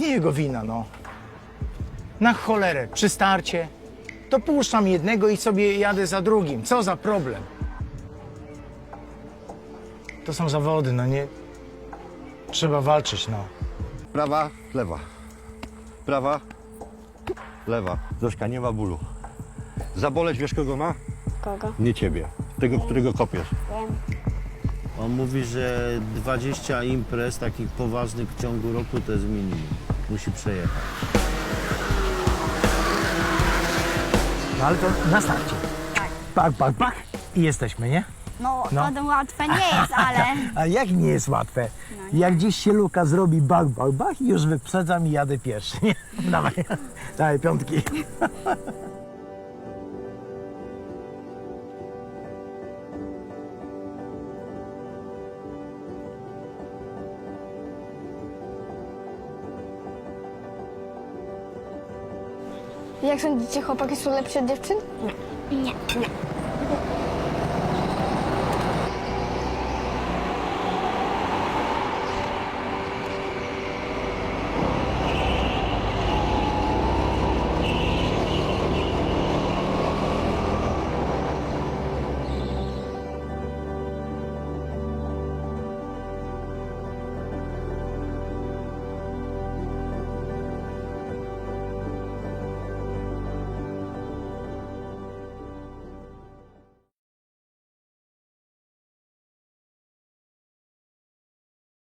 mojego wina, no. Na cholerę, przy starcie to puszczam jednego i sobie jadę za drugim. Co za problem? To są zawody, no nie. Trzeba walczyć, no. Prawa, lewa. Prawa, lewa. Zośka, nie ma bólu. Zaboleć wiesz kogo ma? Kogo? Nie ciebie. Tego, którego kopiesz. Wiem. On mówi, że 20 imprez takich poważnych w ciągu roku to jest minimum. Musi przejechać. No ale to na starcie. Pak, pak, pak i jesteśmy, nie? No, No. to łatwe nie jest, ale A jak nie jest łatwe? Jak gdzieś się luka zrobi bach, bach, bach i już wyprzedzam i jadę pierwszy, nie? Dawaj, dawaj piątki. Jak sądzicie, chłopaki są lepsze od dziewczyn? nie, nie.